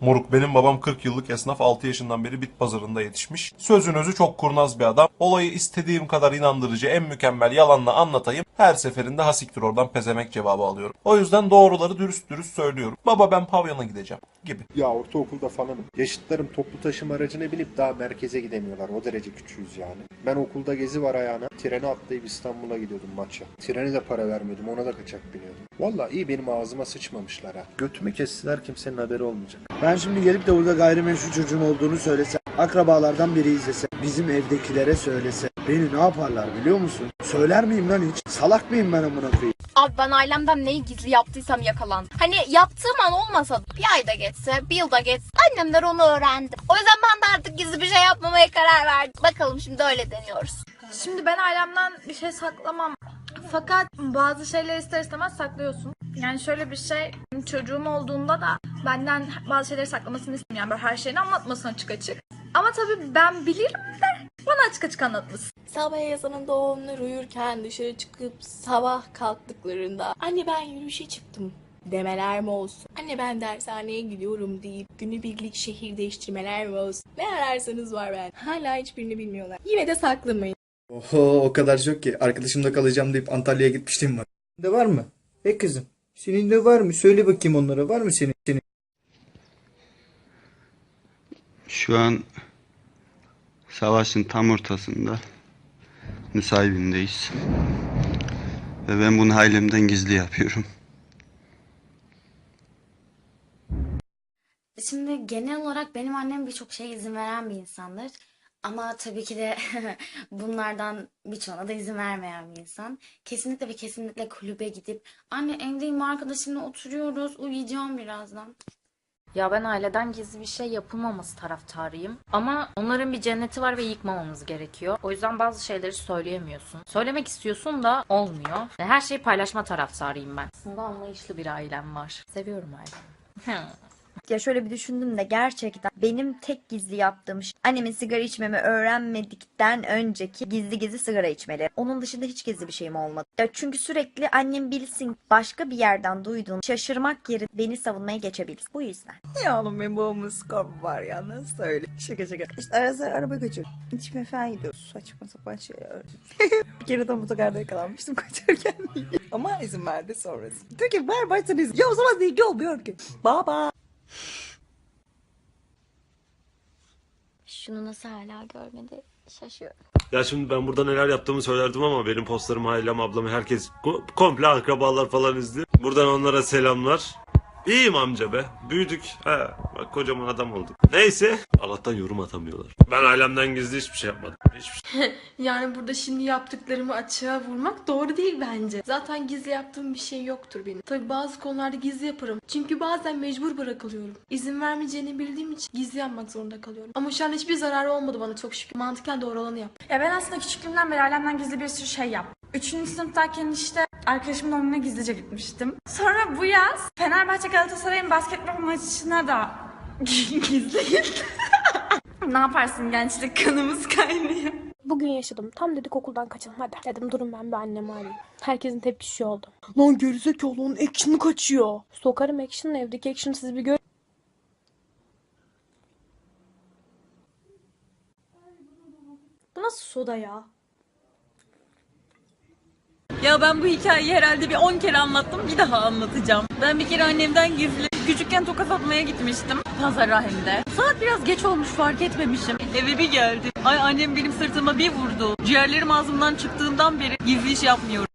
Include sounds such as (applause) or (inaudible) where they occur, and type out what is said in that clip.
Moruk benim babam 40 yıllık esnaf 6 yaşından beri bit pazarında yetişmiş. Sözün özü çok kurnaz bir adam. Olayı istediğim kadar inandırıcı en mükemmel yalanla anlatayım. Her seferinde hasiktir oradan pezemek cevabı alıyorum. O yüzden doğruları dürüst dürüst söylüyorum. Baba ben pavyona gideceğim gibi. Ya ortaokulda falanım. Yaşıtlarım toplu taşıma aracına binip daha merkeze gidemiyorlar. O derece küçüğüz yani. Ben okulda gezi var ayağına. Trene atlayıp İstanbul'a gidiyordum maça. Trene de para vermiyordum. Ona da kaçak biniyordum. Valla iyi benim ağzıma sıçmamışlar ha. Götümü kestiler kimsenin haberi olmayacak. Ben şimdi gelip de burada gayrimeşru çocuğum olduğunu söylesem, akrabalardan biri izlese, bizim evdekilere söylese, beni ne yaparlar biliyor musun? Söyler miyim lan hiç? Salak mıyım ben amına koyayım? Abi ben ailemden neyi gizli yaptıysam yakalandım. Hani yaptığım an olmasa bir ayda geçse, bir yılda geçse annemler onu öğrendi. O yüzden ben de artık gizli bir şey yapmamaya karar verdim. Bakalım şimdi öyle deniyoruz. Şimdi ben ailemden bir şey saklamam. Fakat bazı şeyleri ister istemez saklıyorsun. Yani şöyle bir şey, çocuğum olduğunda da benden bazı şeyleri saklamasını istemiyorum. Yani böyle her şeyini anlatmasın açık açık. Ama tabii ben bilirim de bana açık açık anlatmasın. Sabah yazanında onlar uyurken dışarı çıkıp sabah kalktıklarında anne ben yürüyüşe çıktım demeler mi olsun? Anne ben dershaneye gidiyorum deyip günübirlik şehir değiştirmeler mi olsun? Ne ararsanız var ben. Hala hiçbirini bilmiyorlar. Yine de saklamayın. Oho o kadar çok ki arkadaşımda kalacağım deyip Antalya'ya gitmiştim var. De var mı? E kızım senin de var mı? Söyle bakayım onlara var mı senin? senin? Şu an savaşın tam ortasında Nusaybin'deyiz. Ve ben bunu ailemden gizli yapıyorum. Şimdi genel olarak benim annem birçok şeye izin veren bir insandır. Ama tabii ki de (laughs) bunlardan birçoğuna da izin vermeyen bir insan. Kesinlikle ve kesinlikle kulübe gidip anne evdeyim arkadaşımla oturuyoruz uyuyacağım birazdan. Ya ben aileden gizli bir şey yapılmaması taraftarıyım. Ama onların bir cenneti var ve yıkmamamız gerekiyor. O yüzden bazı şeyleri söyleyemiyorsun. Söylemek istiyorsun da olmuyor. Her şeyi paylaşma taraftarıyım ben. Aslında anlayışlı bir ailem var. Seviyorum ailemi. (laughs) Ya şöyle bir düşündüm de gerçekten benim tek gizli yaptığım şey annemin sigara içmemi öğrenmedikten önceki gizli gizli sigara içmeleri. Onun dışında hiç gizli bir şeyim olmadı. Ya çünkü sürekli annem bilsin başka bir yerden duyduğum şaşırmak yerine beni savunmaya geçebilsin. Bu yüzden. Ya oğlum benim babamın skopu var ya nasıl söyle. Şaka şaka. İşte ara sıra araba kaçıyor. İçime falan gidiyor. Saçma sapan şeyler. (laughs) bir kere de motokarda yakalanmıştım (laughs) kaçarken. Ama izin verdi sonrası. Diyor ki ver baştan izin. Ya o zaman ilgi olmuyor ki. Baba. Şunu nasıl hala görmedi şaşıyorum. Ya şimdi ben burada neler yaptığımı söylerdim ama benim postlarımı ailem, ablamı, herkes ko- komple akrabalar falan izliyor. Buradan onlara selamlar. İyiyim amca be. Büyüdük. Ha, bak kocaman adam olduk. Neyse. Allah'tan yorum atamıyorlar. Ben ailemden gizli hiçbir şey yapmadım. Hiçbir şey. (laughs) Yani burada şimdi yaptıklarımı açığa vurmak doğru değil bence. Zaten gizli yaptığım bir şey yoktur benim. Tabi bazı konularda gizli yaparım. Çünkü bazen mecbur bırakılıyorum. İzin vermeyeceğini bildiğim için gizli yapmak zorunda kalıyorum. Ama şu an hiçbir zararı olmadı bana çok şükür. Mantıken doğru olanı yap. Ya ben aslında küçüklüğümden beri ailemden gizli bir sürü şey yaptım. Üçüncü sınıftayken işte arkadaşımın doğum gününe gizlice gitmiştim. Sonra bu yaz Fenerbahçe Galatasaray'ın basketbol maçına da (laughs) gizli gittim. (laughs) ne yaparsın gençlik kanımız kaynıyor. Bugün yaşadım. Tam dedik okuldan kaçalım hadi. Dedim durun ben bir annemi arayayım. Herkesin tepkisi şu oldu. Lan gerizekalı onun action'ı kaçıyor. Sokarım action'ı evdeki action siz bir gör. Bu nasıl soda ya? Ya ben bu hikayeyi herhalde bir 10 kere anlattım bir daha anlatacağım. Ben bir kere annemden gizli küçükken tokat atmaya gitmiştim. Pazar rahimde. Saat biraz geç olmuş fark etmemişim. Eve bir geldim. Ay annem benim sırtıma bir vurdu. Ciğerlerim ağzımdan çıktığından beri gizli iş yapmıyorum.